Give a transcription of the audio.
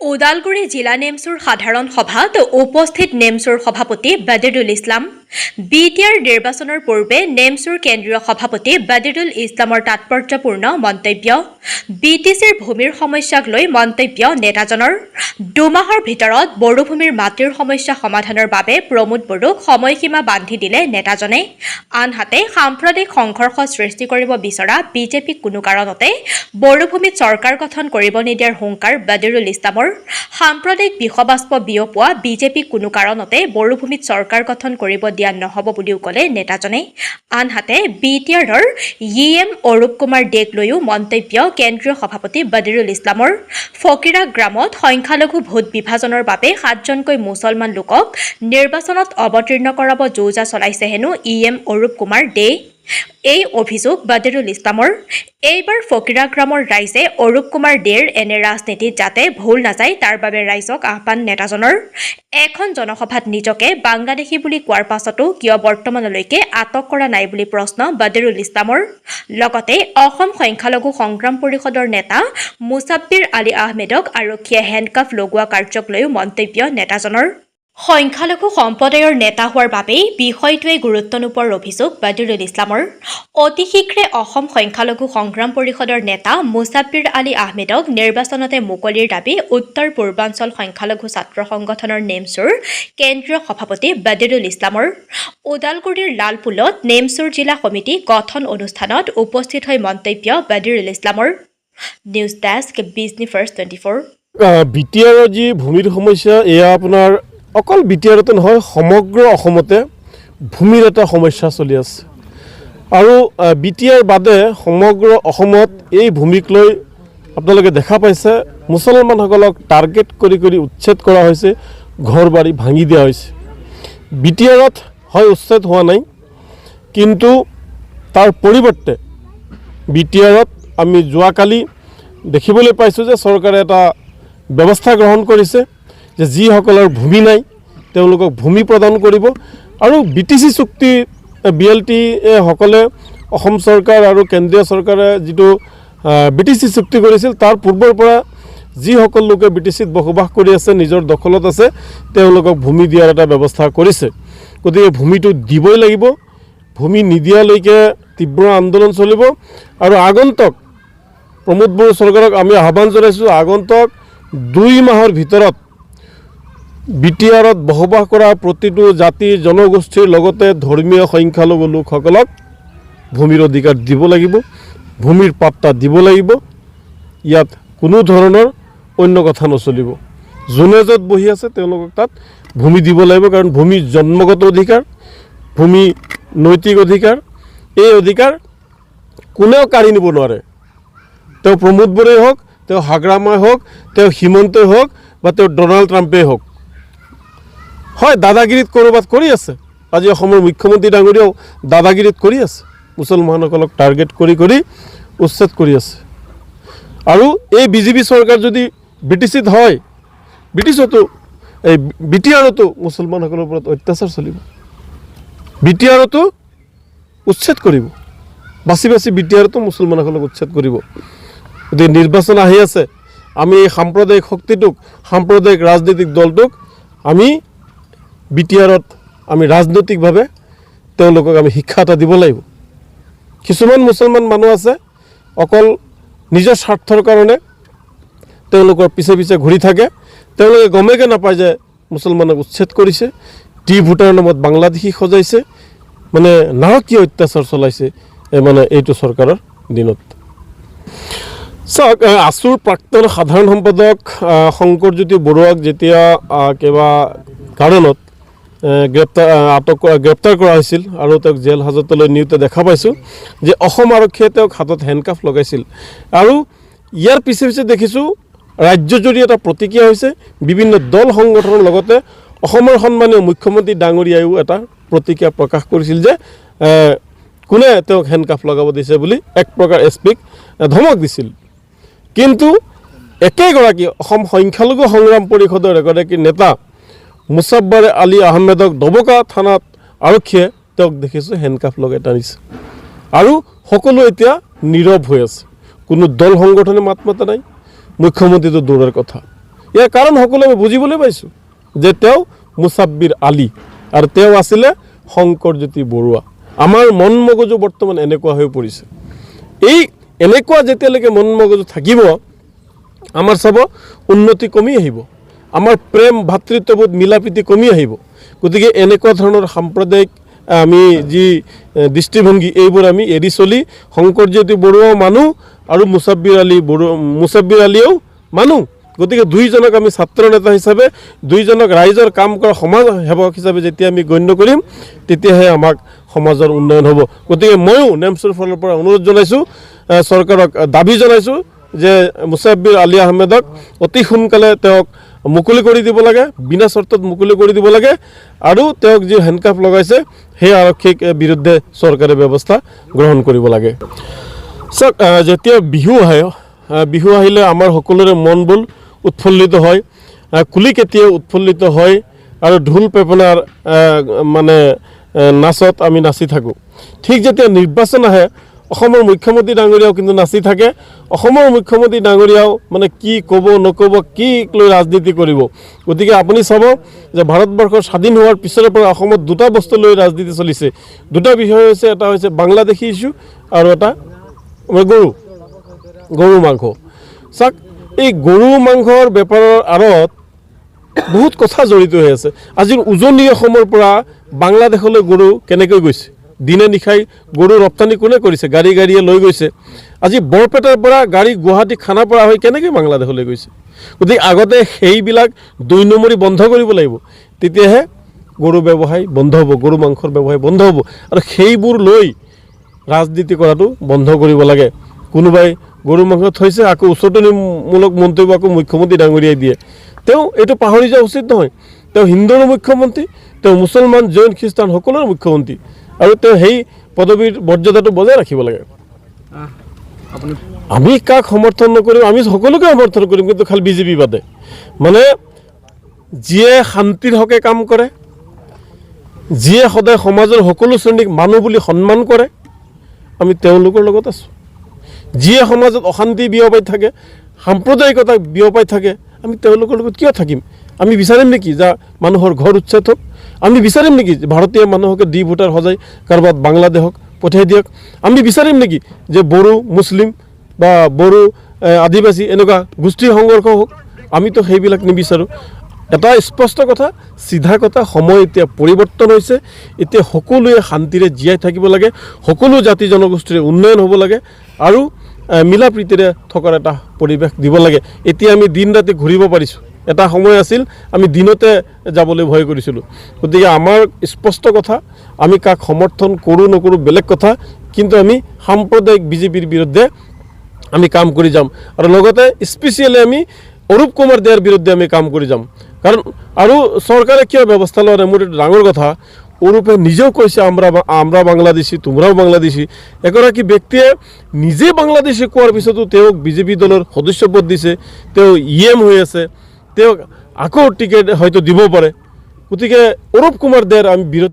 ওদালগুৰি জিলা নেমচুৰ সাধাৰণ সভাত উপস্থিত নেমচুৰ সভাপতি বাদিৰুল ইছলাম। বি টি আৰ নিৰ্বাচনৰ পূৰ্বে নেমচুৰ কেন্দ্ৰীয় সভাপতি বাদিৰুল ইছলামৰ তাৎপৰ্যপূৰ্ণ মন্তব্য বি টি চিৰ ভূমিৰ সমস্যাক লৈ মন্তব্য নেতাজনৰ। দুমাহৰ ভিতৰত বড়োভূমিৰ মাটিৰ সমস্যা সমাধানৰ বাবে প্ৰমোদ বড়োক সময়সীমা বান্ধি দিলে নেতাজনে। আনহাতে সাম্প্ৰদায়িক সংঘৰ্ষ সৃষ্টি কৰিব বিচৰা বিজেপিক কোনো কাৰণতে বড়োভূমিত চৰকাৰ গঠন কৰিব নিদিয়াৰ হুংকাৰ বাদিৰুল ইছলামৰ। সাম্প্ৰদায়িক বিষবাস্প বিয়পোৱা বিজেপিক কোনো কাৰণতে বড়োভূমিত চৰকাৰ গঠন কৰিব দিয়া নহ'ব বুলিও ক'লে নেতাজনে। আনহাতে বি টি আৰৰ ই এম অৰূপ কুমাৰ ডেক লৈও মন্তব্য কেন্দ্ৰীয় সভাপতি বাদিৰুল ইছলামৰ। ফকিৰা গ্ৰামত সংখ্যালঘু ভোট বিভাজনৰ বাবে সাতজনকৈ মুছলমান লোকক নিৰ্বাচনত অৱতীৰ্ণ কৰাব যৌজা চলাইছে হেনো ই এম অৰূপ কুমাৰ ডে এই অভিযোগ বাদিৰুল ইছলামৰ। এইবাৰ ফকিৰা গ্ৰামৰ ৰাইজে অৰূপ কুমাৰ ডেৰ এনে ৰাজনীতিত যাতে ভুল নাযায় তাৰ বাবে ৰাইজক আহ্বান নেতাজনৰ। এখন জনসভাত নিজকে বাংলাদেশী বুলি কোৱাৰ পাছতো কিয় বৰ্তমানলৈকে আটক কৰা নাই বুলি প্ৰশ্ন বাদিৰুল ইছলামৰ। লগতে অসম সংখ্যালঘু সংগ্ৰাম পৰিষদৰ নেতা মুছাব্বিৰ আলী আহমেদক আৰক্ষীয়ে হেণ্ডকাফ লগোৱা কাৰ্যক লৈও মন্তব্য নেতাজনৰ। সংখ্যালঘু সম্প্ৰদায়ৰ নেতা হোৱাৰ বাবেই বিষয়টোৱে গুৰুত্ব নোপোৱাৰ অভিযোগ বাদিৰুল ইছলামৰ। অতি শীঘ্ৰে অসম সংখ্যালঘু সংগ্ৰাম পৰিষদৰ নেতা মুছাব্বিৰ আলী আহমেদক নিৰ্বাচনতে মুকলিৰ দাবী উত্তৰ পূৰ্বাঞ্চল সংখ্যালঘু ছাত্ৰ সংগঠনৰ নেমচুৰ কেন্দ্ৰীয় সভাপতি বাদিৰুল ইছলামৰ। ওদালগুৰিৰ লালপুলত নেমচুৰ জিলা সমিতি গঠন অনুষ্ঠানত উপস্থিত হৈ মন্তব্য বাদিৰুল ইছলামৰ। News desk Bijni first twenty four. B T আৰৰ যি ভূমিৰ সমস্যা এয়া আপোনাৰ অকল বি টি আৰতে নহয়, সমগ্ৰ অসমতে ভূমিৰ এটা সমস্যা চলি আছে। আৰু বি টি আৰ বাদে সমগ্ৰ অসমত এই ভূমিক লৈ আপোনালোকে দেখা পাইছে, মুছলমানসকলক টাৰ্গেট কৰি কৰি উচ্ছেদ কৰা হৈছে, ঘৰ বাৰী ভাঙি দিয়া হৈছে। বি টি আৰত হয় উচ্ছেদ হোৱা নাই, কিন্তু তাৰ পৰিৱৰ্তে বি টি আৰত আমি যোৱাকালি দেখিবলৈ পাইছোঁ যে চৰকাৰে এটা ব্যৱস্থা গ্ৰহণ কৰিছে। যে যিসকলৰ ভূমি নাই, তেওঁলোকক ভূমি প্ৰদান কৰিব। আৰু বি চুক্তি বি এল টি সকলে অসম চৰকাৰ আৰু কেন্দ্ৰীয় চৰকাৰে যিটো বি চুক্তি কৰিছিল, তাৰ পূৰ্বৰ পৰা যিসকল লোকে বি বসবাস কৰি আছে, নিজৰ দখলত আছে, তেওঁলোকক ভূমি দিয়াৰ এটা ব্যৱস্থা কৰিছে। গতিকে ভূমিটো দিবই লাগিব, ভূমি নিদিয়ালৈকে তীব্ৰ আন্দোলন চলিব। আৰু আগন্তুক, প্ৰমোদ বড়ো চৰকাৰক আমি আহ্বান জনাইছোঁ, আগন্তুক দুই মাহৰ ভিতৰত বি টি আৰত বসবাস কৰা প্ৰতিটো জাতি, জনগোষ্ঠীৰ লগতে ধৰ্মীয় সংখ্যালঘু লোকসকলক ভূমিৰ অধিকাৰ দিব লাগিব, ভূমিৰ পাত্তা দিব লাগিব। ইয়াত কোনো ধৰণৰ অন্য কথা নচলিব। যোনে য'ত বহি আছে, তেওঁলোকক তাত ভূমি দিব লাগিব, কাৰণ ভূমি জন্মগত অধিকাৰ, ভূমি নৈতিক অধিকাৰ, এই অধিকাৰ কোনেও কাঢ়ি নিব নোৱাৰে। তেওঁ প্ৰমোদ বড়োই হওক, তেওঁ হাগ্ৰামাই হওক, তেওঁ হিমন্তই হওক বা তেওঁ ডনাল্ড ট্ৰাম্পেই হওক। হয় দাদাগিৰিত ক'ৰবাত কৰি আছে। আজি অসমৰ মুখ্যমন্ত্ৰী ডাঙৰীয়াও দাদাগিৰিত কৰি আছে। মুছলমানসকলক টাৰ্গেট কৰি কৰি উচ্ছেদ কৰি আছে। আৰু এই বিজেপি চৰকাৰ যদি বি হয়, ব্ৰিটিছতো, এই বি টি আৰতো মুছলমানসকলৰ ওপৰত অত্যাচাৰ চলিব। বি টি আৰতো উচ্ছেদ কৰিব। বাছি বাছি বি টি আৰতো মুছলমানসকলক উচ্ছেদ কৰিব। গতিকে নিৰ্বাচন আহি আছে, আমি এই সাম্প্ৰদায়িক শক্তিটোক, সাম্প্ৰদায়িক ৰাজনৈতিক দলটোক, আমি বি টি আৰত আমি ৰাজনৈতিকভাৱে তেওঁলোকক আমি শিক্ষা এটা দিব লাগিব। কিছুমান মুছলমান মানুহ আছে, অকল নিজৰ স্বাৰ্থৰ কাৰণে তেওঁলোকৰ পিছে পিছে ঘূৰি থাকে। তেওঁলোকে গমেকে নাপায় যে মুছলমানক উচ্ছেদ কৰিছে, টি ভোটাৰ নামত বাংলাদেশী সজাইছে মানে নাৰকীয় অত্যাচাৰ চলাইছে মানে এইটো চৰকাৰৰ দিনত। চাওক আছুৰ প্ৰাক্তন সাধাৰণ সম্পাদক শংকৰজ্যোতি বৰুৱাক যেতিয়া কিবা কাৰণত গ্ৰেপ্তাৰ আটক গ্ৰেপ্তাৰ কৰা হৈছিল আৰু তেওঁক জেল হাজতলৈ নিওঁতে দেখা পাইছোঁ। যে অসম আৰক্ষীয়ে তেওঁক হাতত হেণ্ডকাফ লগাইছিল। আৰু ইয়াৰ পিছে পিছে দেখিছোঁ ৰাজ্যজুৰি এটা প্ৰতিক্ৰিয়া হৈছে, বিভিন্ন দল সংগঠনৰ লগতে অসমৰ সন্মানীয় মুখ্যমন্ত্ৰী ডাঙৰীয়াইও এটা প্ৰতিক্ৰিয়া প্ৰকাশ কৰিছিল যে কোনে তেওঁক হেণ্ডকাফ লগাব দিছে বুলি এক প্ৰকাৰ এছ পিক ধমক দিছিল। কিন্তু একেগৰাকী অসম সংখ্যালঘু সংগ্ৰাম পৰিষদৰ এগৰাকী নেতা মুছাব্বাৰ আলী আহমেদক ডবকা থানাত আৰক্ষীয়ে তেওঁক দেখিছোঁ হেণ্ডকাফ লগাই টানিছে। আৰু সকলো এতিয়া নীৰৱ হৈ আছে। কোনো দল সংগঠনে মাত মাতা নাই। মুখ্যমন্ত্ৰীটো দূৰৰ কথা। ইয়াৰ কাৰণ সকলোৱে আমি বুজিবলৈ পাইছোঁ যে তেওঁ মুছাব্বিৰ আলী আৰু তেওঁ আছিলে শংকৰজ্যোতি বৰুৱা। আমাৰ মন মগজু বৰ্তমান এনেকুৱা হৈ পৰিছে। এই এনেকুৱা যেতিয়ালৈকে মন মগজু থাকিব, আমাৰ চাব উন্নতি কমি আহিব। আমাৰ প্ৰেম ভাতৃত্ববোধ মিলাপ্ৰীতি কমি আহিব। গতিকে এনেকুৱা ধৰণৰ সাম্প্ৰদায়িক আমি যি দৃষ্টিভংগী, এইবোৰ আমি এৰি চলি শংকৰজ্যোতি বৰুৱাও মানুহ আৰু মুছাব্বিৰ আলী বড়ো মুছাব্বিৰ আলীয়েও মানুহ গতিকে দুইজনক আমি ছাত্ৰ নেতা হিচাপে, দুইজনক ৰাইজৰ কাম কৰা সমাজ সেৱক হিচাপে যেতিয়া আমি গণ্য কৰিম, তেতিয়াহে আমাক সমাজৰ উন্নয়ন হ'ব। গতিকে ময়ো নেমচুৰ ফালৰ পৰা অনুৰোধ জনাইছোঁ চৰকাৰক দাবি জনাইছোঁ যে মুছাব্বিৰ আলী আহমেদক অতি সোনকালে তেওঁক মুকলি কৰি দিব লাগে, বিনা চৰ্তত মুকলি কৰি দিব লাগে আৰু তেওঁক যি হেণ্ডকাফ লগাইছে, সেই আৰক্ষীক বিৰুদ্ধে চৰকাৰে ব্যৱস্থা গ্ৰহণ কৰিব লাগে। চাওক যেতিয়া বিহু আহে বিহু আহিলে আমাৰ সকলোৰে মনবোৰ উৎফুল্লিত হয় কুলি কেতিয়াও উৎফুল্লিত হয় আৰু ঢোল পেপনাৰ মানে নাচত আমি নাচি থাকোঁ। ঠিক যেতিয়া নিৰ্বাচন আহে অসমৰ মুখ্যমন্ত্ৰী ডাঙৰীয়াও কিন্তু নাচি থাকে। অসমৰ মুখ্যমন্ত্ৰী ডাঙৰীয়াও মানে কি ক'ব, নক'ব, কি লৈ ৰাজনীতি কৰিব? গতিকে আপুনি চাব যে ভাৰতবৰ্ষ স্বাধীন হোৱাৰ পিছৰে পৰা অসমত দুটা বস্তু লৈ ৰাজনীতি চলিছে। দুটা বিষয় হৈছে, এটা হৈছে বাংলাদেশী ইছ্যু আৰু এটা গৰু গৰু মাংস। চাওক, এই গৰু মাংসৰ বেপাৰৰ আঁৰত বহুত কথা জড়িত হৈ আছে। আজিৰ উজনি অসমৰ পৰা বাংলাদেশলৈ গৰু কেনেকৈ গৈছে? দিনে নিশাই গৰু ৰপ্তানি কোনে কৰিছে? গাড়ী গাড়ীয়ে লৈ গৈছে। আজি বৰপেটাৰ পৰা গাড়ী গুৱাহাটী খানাপাৰা হৈ কেনেকৈ বাংলাদেশলৈ গৈছে? গতিকে আগতে সেইবিলাক দুই নম্বৰী বন্ধ কৰিব লাগিব। তেতিয়াহে গৰু ব্যৱসায় বন্ধ হ'ব, গৰু মাংসৰ ব্যৱসায় বন্ধ হ'ব। আৰু সেইবোৰ লৈ ৰাজনীতি কৰাটো বন্ধ কৰিব লাগে। কোনোবাই গৰু মাংস থৈছে, আকৌ উচতনিমূলক মন্তব্য আকৌ মুখ্যমন্ত্ৰী ডাঙৰীয়াই দিয়ে। তেওঁ এইটো পাহৰি যোৱা উচিত নহয়। তেওঁ হিন্দুৰো মুখ্যমন্ত্ৰী, তেওঁ মুছলমান, জৈন, খ্ৰীষ্টান সকলোৰে মুখ্যমন্ত্ৰী। আৰু তেওঁ সেই পদবীৰ মৰ্যাদাটো বজাই ৰাখিব লাগে। আমি কাক সমৰ্থন নকৰিম আমি সকলোকে সমৰ্থন কৰিম কিন্তু খালি বিজেপি বাদে। মানে যিয়ে শান্তিৰ হকে কাম কৰে যিয়ে সদায় সমাজৰ সকলো শ্ৰেণীক মানুহ বুলি সন্মান কৰে আমি তেওঁলোকৰ লগত আছোঁ। যিয়ে সমাজত অশান্তি বিয়পাই থাকে সাম্প্ৰদায়িকতা বিয়পাই থাকে আমি তেওঁলোকৰ লগত কিয় থাকিম? আমি বিচাৰিম নেকি যে মানুহৰ ঘৰ উচ্ছেদ হওক? আমি বিচাৰিম নেকি ভাৰতীয় মানুহকে ডি ভোটাৰ সজাই কাৰোবাত বাংলাদেশক পঠিয়াই দিয়ক? আমি বিচাৰিম নেকি যে বড়ো, মুছলিম বা বড়ো আদিবাসী এনেকুৱা গোষ্ঠীৰ সংঘৰ্ষ হওক? আমিতো সেইবিলাক নিবিচাৰোঁ। এটা স্পষ্ট কথা, চিধা কথা, সময় এতিয়া পৰিৱৰ্তন হৈছে। এতিয়া সকলোৱে শান্তিৰে জীয়াই থাকিব লাগে। সকলো জাতি জনগোষ্ঠীৰে উন্নয়ন হ'ব লাগে। আৰু মিলা প্ৰীতিৰে থকাৰ এটা পৰিৱেশ দিব লাগে। এতিয়া আমি দিন ৰাতি ঘূৰিব পাৰিছোঁ। এটা সময় আছিল, আমি দিনতে যাবলৈ ভয় কৰিছিলোঁ। গতিকে আমাৰ স্পষ্ট কথা, আমি কাক সমৰ্থন কৰোঁ নকৰোঁ বেলেগ কথা, কিন্তু আমি সাম্প্ৰদায়িক বিজেপিৰ বিৰুদ্ধে আমি কাম কৰি যাম। আৰু লগতে স্পেচিয়েলি আমি অৰূপ কুমাৰ দেৰ বিৰুদ্ধে আমি কাম কৰি যাম। কাৰণ, আৰু চৰকাৰে কিয় ব্যৱস্থা লোৱা নাই, মোৰ এইটো ডাঙৰ কথা। অৰূপে নিজেও কইছে, আমরা আমরা বাংলাদেশি, তোমরাও বাংলাদেশী। এগৰাকী ব্যক্তিয়ে নিজে বাংলাদেশি কোৱাৰ পিছতো তেওঁক বিজেপি দলৰ সদস্যপদ দিছে, তেওঁ ই এম হৈ আছে, তেওঁক আকৌ টিকেট হয়তো দিব পাৰে। গতিকে, অৰূপ কুমাৰ দেৰ, আমি বিৰোধ